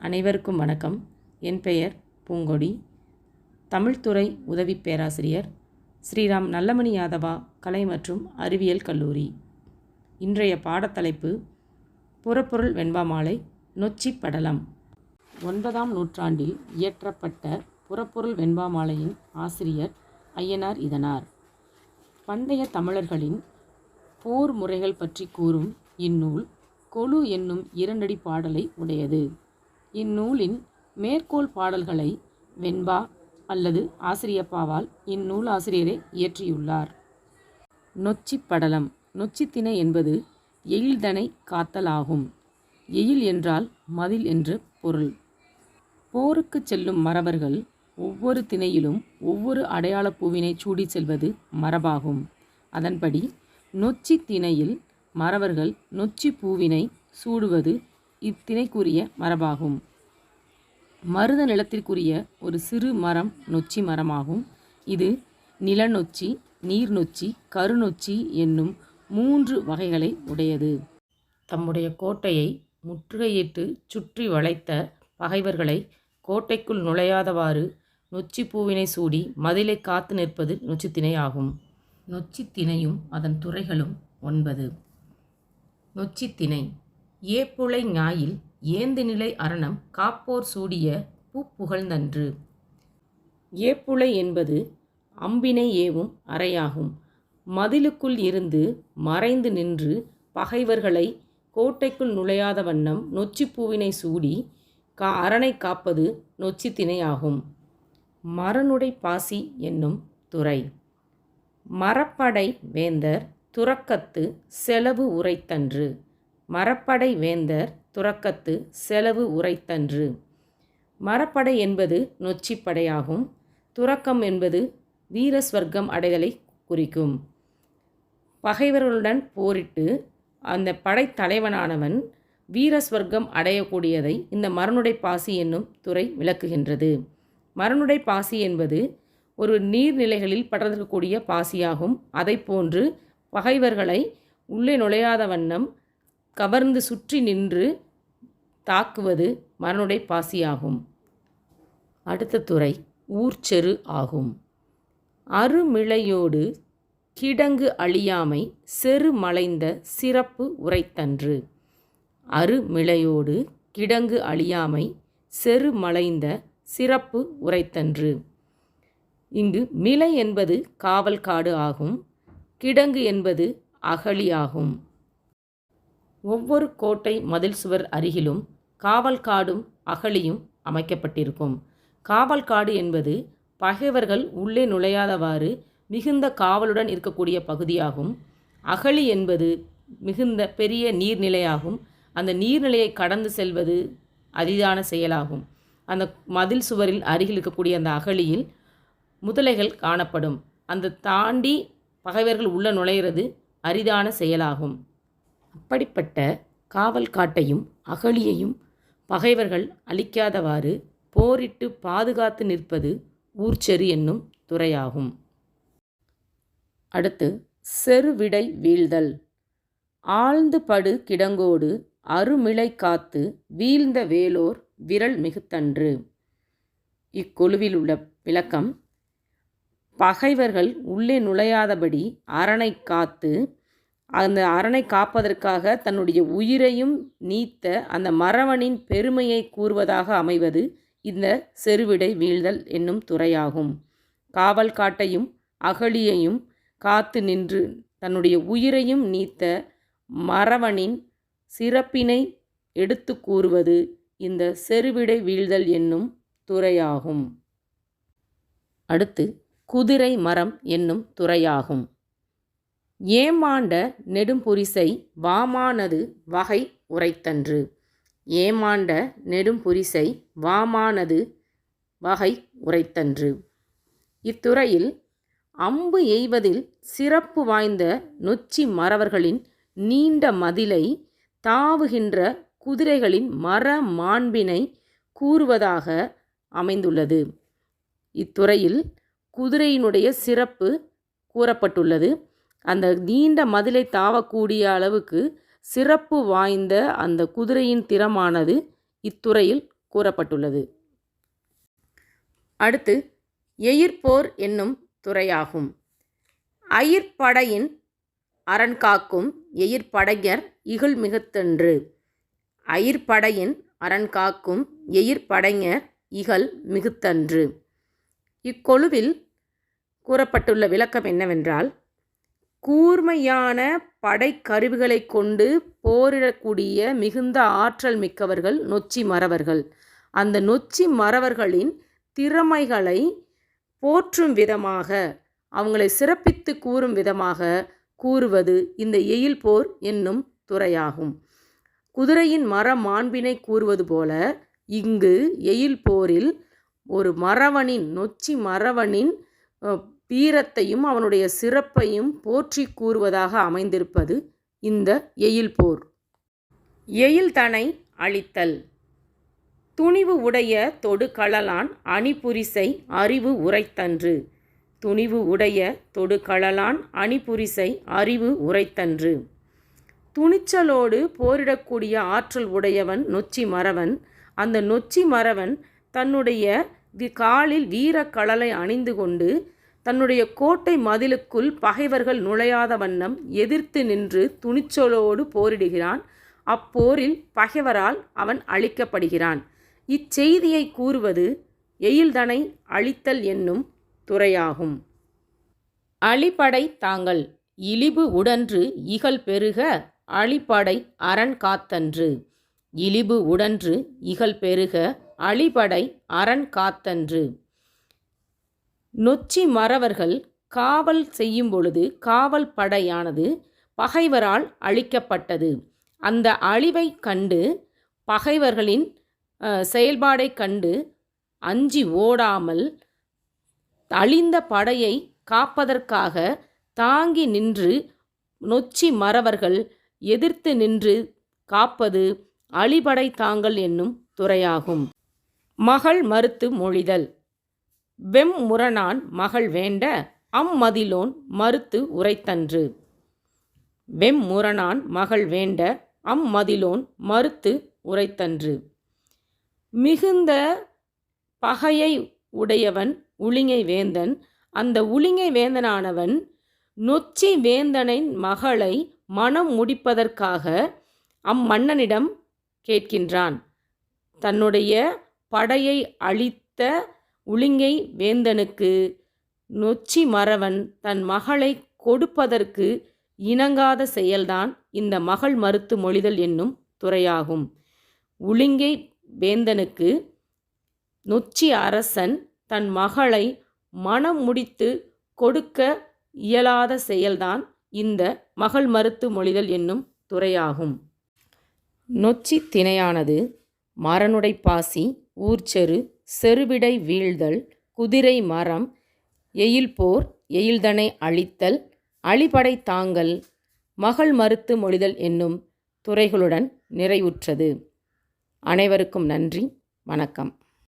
அனைவருக்கும் வணக்கம். என் பெயர் பூங்கொடி. தமிழ்துறை உதவி பேராசிரியர் ஸ்ரீராம் நல்லமணி யாதவா கலை மற்றும் அறிவியல் கல்லூரி. இன்றைய பாடத்தலைப்பு புறப்பொருள் வெண்பாமாலை நொச்சி படலம். ஒன்பதாம் நூற்றாண்டில் இயற்றப்பட்ட புறப்பொருள் வெண்பாமாலையின் ஆசிரியர் ஐயனார் இதனார். பண்டைய தமிழர்களின் போர் முறைகள் பற்றி கூறும் இந்நூல் கொலு என்னும் இரண்டடி பாடலை உடையது. இந்நூலின் மேற்கோள் பாடல்களை வெண்பா அல்லது ஆசிரியப்பாவால் இந்நூல் ஆசிரியரே இயற்றியுள்ளார். நொச்சி படலம். நொச்சித்திணை என்பது எயில்தனை காத்தல் ஆகும் எயில் என்றால் மதில் என்று பொருள். போருக்கு செல்லும் மறவர்கள் ஒவ்வொரு திணையிலும் ஒவ்வொரு அடையாளப் பூவினை சூடிச் செல்வது மரபாகும். அதன்படி நொச்சி திணையில் மறவர்கள் நொச்சி பூவினை சூடுவது இத்திணைக்குரிய மரபாகும். மருத நிலத்திற்குரிய ஒரு சிறு மரம் நொச்சி மரமாகும். இது நிலநொச்சி நீர்நொச்சி கருநொச்சி என்னும் மூன்று வகைகளை உடையது. தம்முடைய கோட்டையை முற்றுகையிட்டு சுற்றி வளைத்த பகைவர்களை கோட்டைக்குள் நுழையாதவாறு நொச்சி பூவினை சூடி மதிலை காத்து நிற்பது நொச்சித்திணை ஆகும். நொச்சித்திணையும் அதன் துறைகளும் ஒன்பது. நொச்சித்திணை. ஏப்புழை ஞாயில் ஏந்துநிலை அரணம் காப்போர் சூடிய பூப்புகழ்ந்தன்று ஏப்புழை என்பது அம்பினை ஏவும் அறையாகும். மதிலுக்குள் இருந்து மறைந்து நின்று பகைவர்களை கோட்டைக்குள் நுழையாத வண்ணம் நொச்சிப்பூவினை சூடி கா அரணை காப்பது நொச்சித்திணையாகும் மரனுடை பாசி என்னும் துறை. மரப்படை வேந்தர் துறக்கத்து செலவு உரைத்தன்று. மரப்படை வேந்தர் துறக்கத்து செலவு உரைத்தன்று. மரப்படை என்பது நொச்சிப்படையாகும். துறக்கம் என்பது வீரஸ்வர்க்கம் அடைதலை குறிக்கும். பகைவர்களுடன் போரிட்டு அந்த படைத்தலைவனானவன் வீரஸ்வர்க்கம் அடையக்கூடியதை இந்த மரணுடை பாசி என்னும் துறை விளக்குகின்றது. மரணுடை பாசி என்பது ஒரு நீர்நிலைகளில் படர்ந்திருக்கக்கூடிய பாசியாகும். அதை போன்று பகைவர்களை உள்ளே நுழையாத வண்ணம் கவர்ந்து சுற்றி நின்று தாக்குவது மரனுடை பாசியாகும். அடுத்த துறை ஊர்ச்செரு ஆகும். அருமிளையோடு கிடங்கு அழியாமை செரு மலைந்த சிறப்பு உரைத்தன்று. அருமிளையோடு கிடங்கு அழியாமை செரு மலைந்த சிறப்பு உரைத்தன்று. இங்கு மிளை என்பது காவல் காடு ஆகும் கிடங்கு என்பது அகழி ஆகும். ஒவ்வொரு கோட்டை மதில் சுவர் அருகிலும் காவல் காடும் அகழியும் அமைக்கப்பட்டிருக்கும். காவல் காடு என்பது பகைவர்கள் உள்ளே நுழையாதவாறு மிகுந்த காவலுடன் இருக்கக்கூடிய பகுதியாகும். அகழி என்பது மிகுந்த பெரிய நீர்நிலையாகும். அந்த நீர்நிலையை கடந்து செல்வது அரிதான செயலாகும். அந்த மதில் சுவரில் அருகில் இருக்கக்கூடிய அந்த அகழியில் முதலைகள் காணப்படும். அந்த தாண்டி பகைவர்கள் உள்ள நுழையிறது அரிதான செயலாகும். அப்படிப்பட்ட காவல் காட்டையும் அகழியையும் பகைவர்கள் அழிக்காதவாறு போரிட்டு பாதுகாத்து நிற்பது ஊர்ச்செரு என்னும் துறையாகும். அடுத்து செருவிடை வீழ்தல். ஆழ்ந்து படு கிடங்கோடு அருமிளை காத்து வீழ்ந்த வேலோர் விரல் மிகுத்தன்று. இக்குழுவில் உள்ள விளக்கம் பகைவர்கள் உள்ளே நுழையாதபடி அரணை காத்து அந்த அரணை காப்பதற்காக தன்னுடைய உயிரையும் நீத்த அந்த மறவனின் பெருமையை கூறுவதாக அமைவது இந்த செருவிடை வீழ்தல் என்னும் துறையாகும். காவல் காட்டையும் அகழியையும் காத்து நின்று தன்னுடைய உயிரையும் நீத்த மறவனின் சிறப்பினை எடுத்து கூறுவது இந்த செருவிடை வீழ்தல் என்னும் துறையாகும். அடுத்து குதிரை மரம் என்னும் துறையாகும். ஏமாண்ட நெடும்புரிசை வாமானது வகை உரைத்தன்று. ஏமாண்ட நெடும்புரிசை வாமானது வகை உரைத்தன்று. இத்துறையில் அம்பு எய்வதில் சிறப்பு வாய்ந்த நொச்சி மறவர்களின் நீண்ட மதிலை தாவுகின்ற குதிரைகளின் மர மாண்பினை கூறுவதாக அமைந்துள்ளது. இத்துறையில் குதிரையினுடைய சிறப்பு கூறப்பட்டுள்ளது. அந்த நீண்ட மதிலை தாவக்கூடிய அளவுக்கு சிறப்பு வாய்ந்த அந்த குதிரையின் திறமானது இத்துறையில் கூறப்பட்டுள்ளது. அடுத்து எயிர்போர் என்னும் துறையாகும். அயிர்படையின் அரண்காக்கும் எயிர்படைஞர் இகழ் மிகுத்தன்று அயிர்படையின் அரண்காக்கும் எயிர்படைஞர் இகழ் மிகுத்தன்று இக்கொழுவில் கூறப்பட்டுள்ள விளக்கம் என்னவென்றால் கூர்மையான படைக்கருவிகளை கொண்டு போரிடக்கூடிய மிகுந்த ஆற்றல் மிக்கவர்கள் நொச்சி மறவர்கள். அந்த நொச்சி மறவர்களின் திறமைகளை போற்றும் விதமாக அவங்களை சிறப்பித்து கூறும் விதமாக கூறுவது இந்த எயில் போர் என்னும் துறையாகும். குதிரையின் மர மாண்பினை கூறுவது போல இங்கு எயில் போரில் ஒரு மறவனின் நொச்சி மறவனின் வீரத்தையும் அவனுடைய சிறப்பையும் போற்றி கூறுவதாக அமைந்திருப்பது இந்த எயில் போர். எயில் தனை அழித்தல். துணிவு உடைய தொடு களலான் அணிபுரிசை அறிவு உரைத்தன்று. துணிவு உடைய தொடு களலான் அணிபுரிசை அறிவு உரைத்தன்று. துணிச்சலோடு போரிடக்கூடிய ஆற்றல் உடையவன் நொச்சி மறவன். அந்த நொச்சி மறவன் தன்னுடைய காலில் வீரக்கழலை அணிந்து கொண்டு தன்னுடைய கோட்டை மதிலுக்குள் பகைவர்கள் நுழையாத வண்ணம் எதிர்த்து நின்று துணிச்சலோடு போரிடுகிறான். அப்போரில் பகைவரால் அவன் அழிக்கப்படுகிறான். இச்செய்தியை கூறுவது எயில்தனை அழித்தல் என்னும் துறையாகும். அழிப்படை தாங்கள் இழிபு உடன்று இகழ் பெருக அழிப்படை அரண் காத்தன்று. இழிபு உடன்று இகழ் பெருக அழிபடை அரண் காத்தன்று. நொச்சி மறவர்கள் காவல் செய்யும் பொழுது காவல் படையானது பகைவரால் அழிக்கப்பட்டது. அந்த அழிவை கண்டு பகைவர்களின் செயல்பாடை கண்டு அஞ்சி ஓடாமல் அழிந்த படையை காப்பதற்காக தாங்கி நின்று நொச்சி மறவர்கள் எதிர்த்து நின்று காப்பது அழிபடை தாங்கள் என்னும் துறையாகும். மகள் மறுத்து மொழிதல். வெம் முரணான் மகள் வேண்ட அம்மதிலோன் மறுத்து உரைத்தன்று. வெம் முரணான் மகள் வேண்ட அம்மதிலோன் மறுத்து உரைத்தன்று. மிகுந்த பகையை உடையவன் உளிங்கை வேந்தன். அந்த உளிங்கை வேந்தனானவன் நொச்சி வேந்தனின் மகளை மனம் முடிப்பதற்காக அம்மன்னனிடம் கேட்கின்றான். தன்னுடைய படையை அழித்த உளிங்கை வேந்தனுக்கு நொச்சி மறவன் தன் மகளை கொடுப்பதற்கு இணங்காத செயல்தான் இந்த மகள் மறுத்து மொழிதல் என்னும் துறையாகும். உளிங்கை வேந்தனுக்கு நொச்சி அரசன் தன் மகளை மனம் முடித்து கொடுக்க இயலாத செயல்தான் இந்த மகள் மறுத்து மொழிதல் என்னும் துறையாகும். நொச்சி திணையானது மரனுடை பாசி ஊர்ச்செரு செருவிடை வீழ்தல் குதிரை மரம் எயில்போர் எயில்தனை அழித்தல் அழிபடை தாங்கல் மகள் மறுத்து மொழிதல் என்னும் துறைகளுடன் நிறைவுற்றது. அனைவருக்கும் நன்றி வணக்கம்.